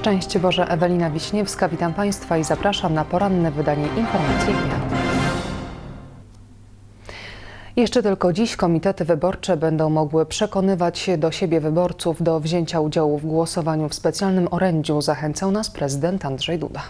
Szczęście Boże, Ewelina Wiśniewska, witam Państwa i zapraszam na poranne wydanie informacji dnia. Jeszcze tylko dziś komitety wyborcze będą mogły przekonywać do siebie wyborców do wzięcia udziału w głosowaniu w specjalnym orędziu, zachęcał nas prezydent Andrzej Duda.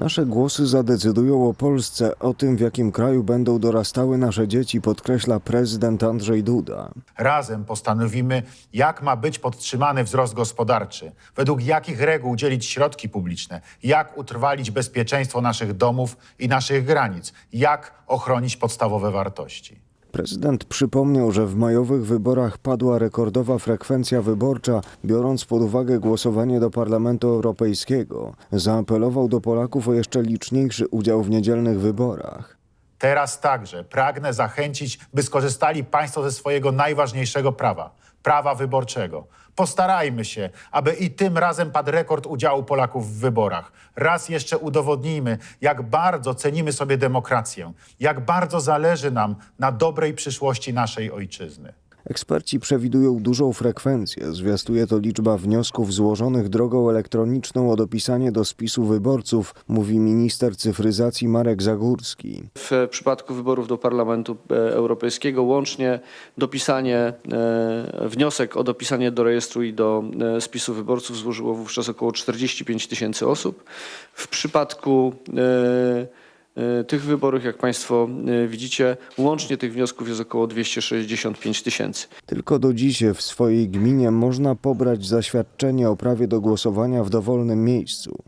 Nasze głosy zadecydują o Polsce, o tym, w jakim kraju będą dorastały nasze dzieci, podkreśla prezydent Andrzej Duda. Razem postanowimy, jak ma być podtrzymany wzrost gospodarczy, według jakich reguł dzielić środki publiczne, jak utrwalić bezpieczeństwo naszych domów i naszych granic, jak ochronić podstawowe wartości. Prezydent przypomniał, że w majowych wyborach padła rekordowa frekwencja wyborcza, biorąc pod uwagę głosowanie do Parlamentu Europejskiego. Zaapelował do Polaków o jeszcze liczniejszy udział w niedzielnych wyborach. Teraz także pragnę zachęcić, by skorzystali Państwo ze swojego najważniejszego prawa prawa wyborczego. Postarajmy się, aby i tym razem padł rekord udziału Polaków w wyborach. Raz jeszcze udowodnijmy, jak bardzo cenimy sobie demokrację, jak bardzo zależy nam na dobrej przyszłości naszej ojczyzny. Eksperci przewidują dużą frekwencję. Zwiastuje to liczba wniosków złożonych drogą elektroniczną o dopisanie do spisu wyborców, mówi minister cyfryzacji Marek Zagórski. W przypadku wyborów do Parlamentu e, Europejskiego łącznie dopisanie, e, wniosek o dopisanie do rejestru i do e, spisu wyborców złożyło wówczas około 45 tysięcy osób. W przypadku tych wyborów, jak Państwo e, widzicie, łącznie tych wniosków jest około 265 tysięcy. Tylko do dziś w swojej gminie można pobrać zaświadczenie o prawie do głosowania w dowolnym miejscu.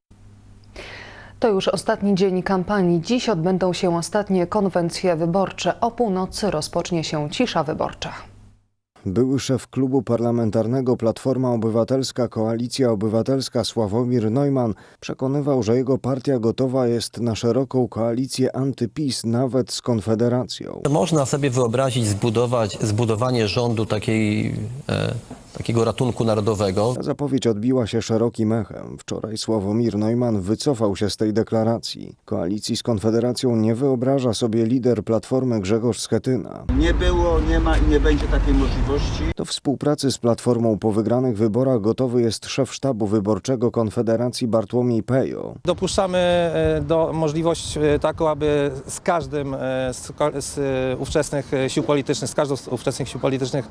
To już ostatni dzień kampanii. Dziś odbędą się ostatnie konwencje wyborcze. O północy rozpocznie się cisza wyborcza. Były szef klubu parlamentarnego Platforma Obywatelska Koalicja Obywatelska Sławomir Neumann przekonywał, że jego partia gotowa jest na szeroką koalicję antyPiS nawet z Konfederacją. Można sobie wyobrazić zbudować, zbudowanie rządu takiej, e, takiego ratunku narodowego. Ta zapowiedź odbiła się szerokim echem. Wczoraj Sławomir Neumann wycofał się z tej deklaracji. Koalicji z Konfederacją nie wyobraża sobie lider Platformy Grzegorz Schetyna. Nie było, nie ma i nie będzie takiej możliwości. Do współpracy z Platformą po wygranych wyborach gotowy jest szef sztabu wyborczego Konfederacji Bartłomiej Pejo. Dopuszczamy e, do możliwość e, taką, aby z każdym e, z, z ówczesnych sił politycznych, z każdą z ówczesnych sił politycznych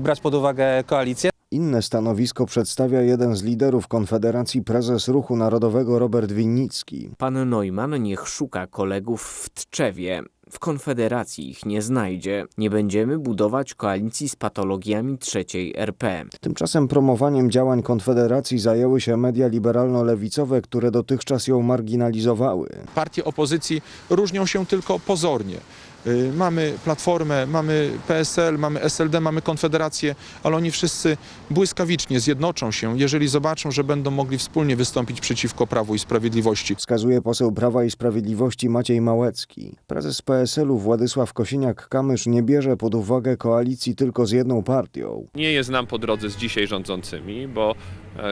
brać pod uwagę koalicję. Inne stanowisko przedstawia jeden z liderów Konfederacji prezes Ruchu Narodowego Robert Winnicki. Pan Neumann niech szuka kolegów w Tczewie. W Konfederacji ich nie znajdzie. Nie będziemy budować koalicji z patologiami trzeciej RP. Tymczasem promowaniem działań Konfederacji zajęły się media liberalno-lewicowe, które dotychczas ją marginalizowały. partie opozycji różnią się tylko pozornie. Y, Mamy Platformę, mamy PSL, mamy SLD, mamy Konfederację, ale oni wszyscy błyskawicznie zjednoczą się, jeżeli zobaczą, że będą mogli wspólnie wystąpić przeciwko Prawu i Sprawiedliwości. Wskazuje poseł Prawa i Sprawiedliwości Maciej Małecki. Prezes PSL-u Władysław Kosiniak-Kamysz nie bierze pod uwagę koalicji tylko z jedną partią. nie jest nam po drodze z dzisiaj rządzącymi, bo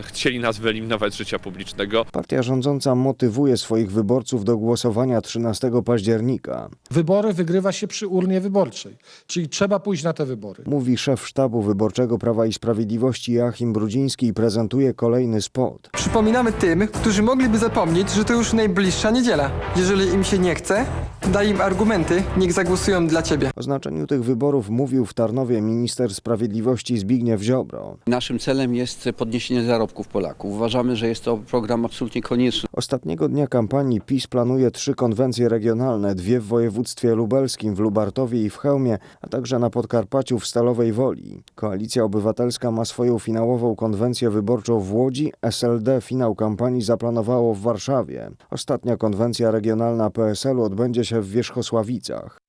chcieli nas wyeliminować z życia publicznego. Partia rządząca motywuje swoich wyborców do głosowania 13 października, Wybory wygrywa się przy urnie wyborczej, czyli trzeba pójść na te wybory. mówi szef sztabu wyborczego Prawa i Sprawiedliwości Joachim Brudziński i prezentuje kolejny spot. Przypominamy tym, którzy mogliby zapomnieć, że to już najbliższa niedziela. Jeżeli im się nie chce, daj im argumenty, niech zagłosują dla ciebie. O znaczeniu tych wyborów mówił w Tarnowie minister sprawiedliwości Zbigniew Ziobro. Naszym celem jest podniesienie zarobków Polaków. Uważamy, że jest to program absolutnie konieczny. Ostatniego dnia kampanii PiS planuje trzy konwencje regionalne, dwie w województwie lubelskim, w Lubartowie i w Chełmie, a także na Podkarpaciu w Stalowej Woli. Koalicja Obywatelska ma swoją finałową konwencję wyborczą w Łodzi, SLD finał kampanii zaplanowało w Warszawie. Ostatnia konwencja regionalna PSL-u odbędzie się w Wierzchosławicach.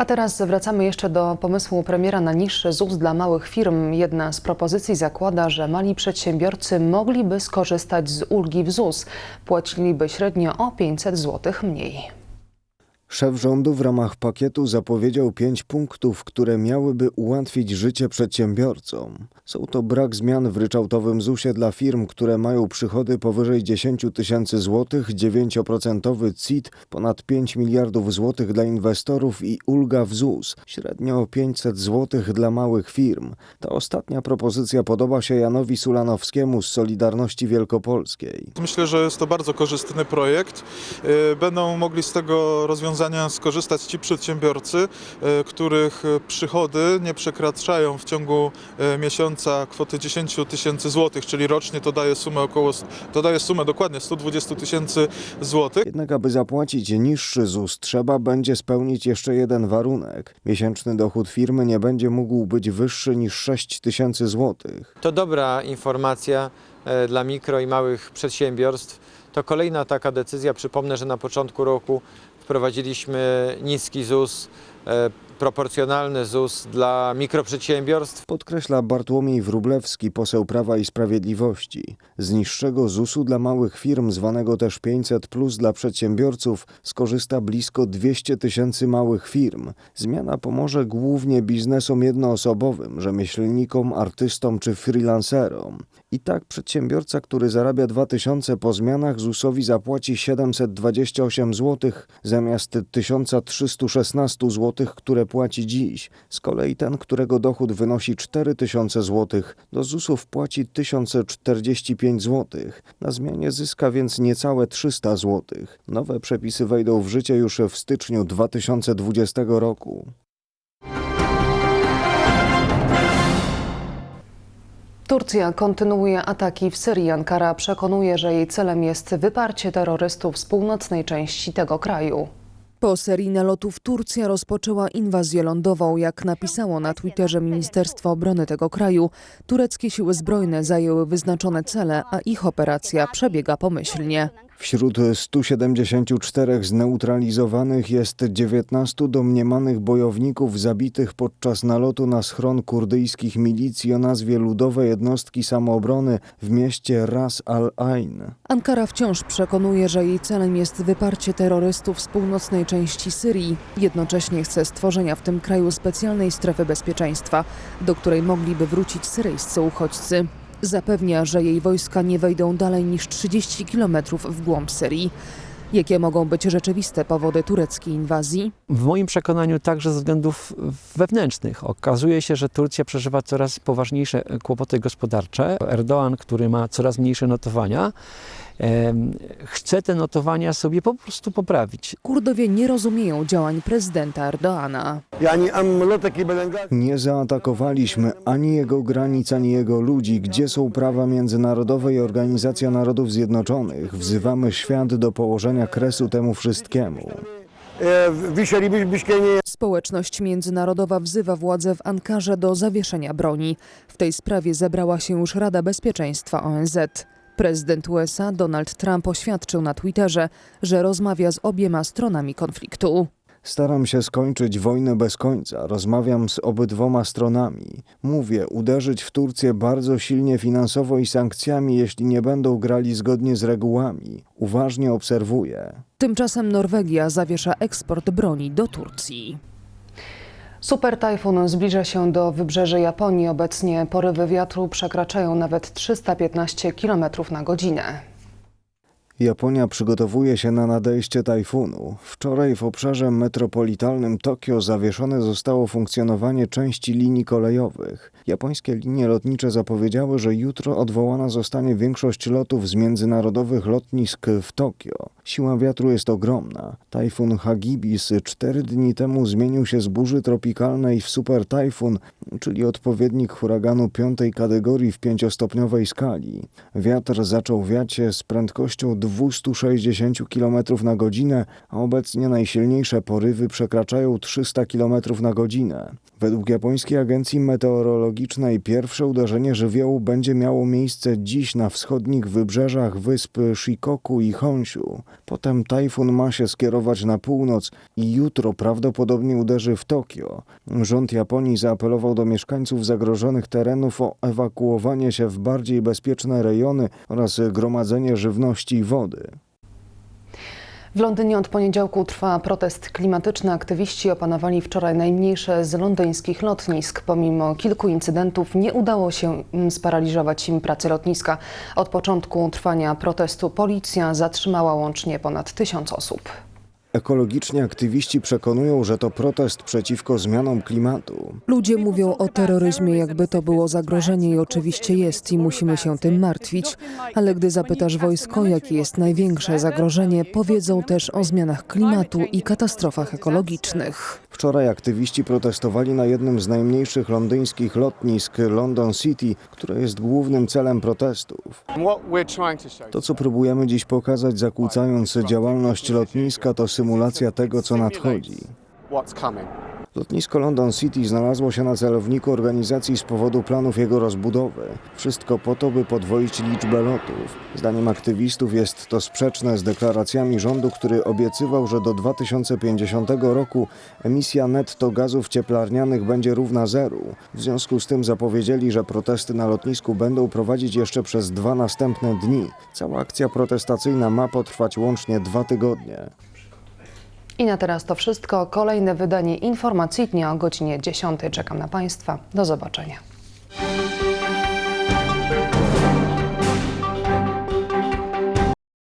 A teraz wracamy jeszcze do pomysłu premiera na niższy ZUS dla małych firm. Jedna z propozycji zakłada, że mali przedsiębiorcy mogliby skorzystać z ulgi w ZUS. Płaciliby średnio o 500 zł mniej. Szef rządu w ramach pakietu zapowiedział pięć punktów, które miałyby ułatwić życie przedsiębiorcom. Są to brak zmian w ryczałtowym ZUS-ie dla firm, które mają przychody powyżej 10 tysięcy złotych, 9% CIT, ponad 5 miliardów złotych dla inwestorów i ulga w ZUS, średnio 500 złotych dla małych firm. Ta ostatnia propozycja podoba się Janowi Sulanowskiemu z Solidarności Wielkopolskiej. Myślę, że jest to bardzo korzystny projekt. Y, Będą mogli z tego rozwiązania skorzystać ci przedsiębiorcy, y, których przychody nie przekraczają w ciągu y, miesiąca kwoty 10 tysięcy złotych, czyli rocznie to daje sumę około, to daje sumę dokładnie 120 tysięcy złotych. Jednak aby zapłacić niższy ZUS, trzeba będzie spełnić jeszcze jeden warunek. Miesięczny dochód firmy nie będzie mógł być wyższy niż 6 tysięcy złotych. To dobra informacja e, dla mikro i małych przedsiębiorstw. To kolejna taka decyzja. Przypomnę, że na początku roku wprowadziliśmy niski ZUS, e, proporcjonalny ZUS dla mikroprzedsiębiorstw. Podkreśla Bartłomiej Wróblewski, poseł Prawa i Sprawiedliwości. Z niższego ZUS-u dla małych firm, zwanego też 500 plus dla przedsiębiorców, skorzysta blisko 200 tysięcy małych firm. Zmiana pomoże głównie biznesom jednoosobowym, rzemieślnikom, artystom czy freelancerom. I tak przedsiębiorca, który zarabia 2000 po zmianach ZUS-owi zapłaci 728 zł zamiast 1316 zł, które płaci dziś. Z kolei ten, którego dochód wynosi 4000 zł, do ZUS-u wpłaci 1045 zł. Na zmianie zyska więc niecałe 300 zł. Nowe przepisy wejdą w życie już w styczniu 2020 roku. Turcja kontynuuje ataki w Syrii. Ankara przekonuje, że jej celem jest wyparcie terrorystów z północnej części tego kraju. Po serii nalotów Turcja rozpoczęła inwazję lądową. Jak napisało na Twitterze Ministerstwo Obrony tego kraju, tureckie siły zbrojne zajęły wyznaczone cele, a ich operacja przebiega pomyślnie. Wśród 174 zneutralizowanych jest 19 domniemanych bojowników zabitych podczas nalotu na schron kurdyjskich milicji o nazwie Ludowe Jednostki Samoobrony w mieście Ras al-Ain. Ankara wciąż przekonuje, że jej celem jest wyparcie terrorystów z północnej części Syrii. Jednocześnie chce stworzenia w tym kraju specjalnej strefy bezpieczeństwa, do której mogliby wrócić syryjscy uchodźcy. Zapewnia, że jej wojska nie wejdą dalej niż 30 kilometrów w głąb Syrii. Jakie mogą być rzeczywiste powody tureckiej inwazji? W moim przekonaniu także ze względów wewnętrznych. Okazuje się, że Turcja przeżywa coraz poważniejsze kłopoty gospodarcze. Erdoğan, który ma coraz mniejsze notowania, chce te notowania sobie po prostu poprawić. Kurdowie nie rozumieją działań prezydenta Erdoana. Nie zaatakowaliśmy ani jego granic, ani jego ludzi. Gdzie są prawa międzynarodowe i Organizacja Narodów Zjednoczonych? Wzywamy świat do położenia kresu temu wszystkiemu. Społeczność międzynarodowa wzywa władze w Ankarze do zawieszenia broni. W tej sprawie zebrała się już Rada Bezpieczeństwa ONZ. Prezydent USA Donald Trump oświadczył na Twitterze, że rozmawia z obiema stronami konfliktu. Staram się skończyć wojnę bez końca. Rozmawiam z obydwoma stronami. Mówię, uderzyć w Turcję bardzo silnie finansowo i sankcjami, jeśli nie będą grali zgodnie z regułami. Uważnie obserwuję. Tymczasem Norwegia zawiesza eksport broni do Turcji. Super tajfun zbliża się do wybrzeży Japonii. Obecnie porywy wiatru przekraczają nawet 315 km na godzinę. Japonia przygotowuje się na nadejście tajfunu. Wczoraj w obszarze metropolitalnym Tokio zawieszone zostało funkcjonowanie części linii kolejowych. Japońskie linie lotnicze zapowiedziały, że jutro odwołana zostanie większość lotów z międzynarodowych lotnisk w Tokio. Siła wiatru jest ogromna. Tajfun Hagibis cztery dni temu zmienił się z burzy tropikalnej w super tajfun, czyli odpowiednik huraganu piątej kategorii w pięciostopniowej skali. Wiatr zaczął wiać z prędkością 260 km na godzinę, a obecnie najsilniejsze porywy przekraczają 300 km na godzinę. Według japońskiej agencji meteorologicznej pierwsze uderzenie żywiołu będzie miało miejsce dziś na wschodnich wybrzeżach wysp Shikoku i Honshu. Potem tajfun ma się skierować na północ i jutro prawdopodobnie uderzy w Tokio. Rząd Japonii zaapelował do mieszkańców zagrożonych terenów o ewakuowanie się w bardziej bezpieczne rejony oraz gromadzenie żywności i wody. W Londynie od poniedziałku trwa protest klimatyczny. Aktywiści opanowali wczoraj najmniejsze z londyńskich lotnisk. Pomimo kilku incydentów nie udało się sparaliżować im pracy lotniska. Od początku trwania protestu policja zatrzymała łącznie ponad tysiąc osób. Ekologiczni aktywiści przekonują, że to protest przeciwko zmianom klimatu. Ludzie mówią o terroryzmie, jakby to było zagrożenie i oczywiście jest i musimy się tym martwić. Ale gdy zapytasz wojsko, jakie jest największe zagrożenie, powiedzą też o zmianach klimatu i katastrofach ekologicznych. Wczoraj aktywiści protestowali na jednym z najmniejszych londyńskich lotnisk London City, które jest głównym celem protestów. To, co próbujemy dziś pokazać, zakłócając działalność lotniska, to symulacja tego, co nadchodzi. Lotnisko London City znalazło się na celowniku organizacji z powodu planów jego rozbudowy. Wszystko po to, by podwoić liczbę lotów. Zdaniem aktywistów jest to sprzeczne z deklaracjami rządu, który obiecywał, że do 2050 roku emisja netto gazów cieplarnianych będzie równa zeru. W związku z tym zapowiedzieli, że protesty na lotnisku będą prowadzić jeszcze przez dwa następne dni. Cała akcja protestacyjna ma potrwać łącznie dwa tygodnie. I na teraz to wszystko. Kolejne wydanie informacji dnia o godzinie 10. Czekam na Państwa. Do zobaczenia.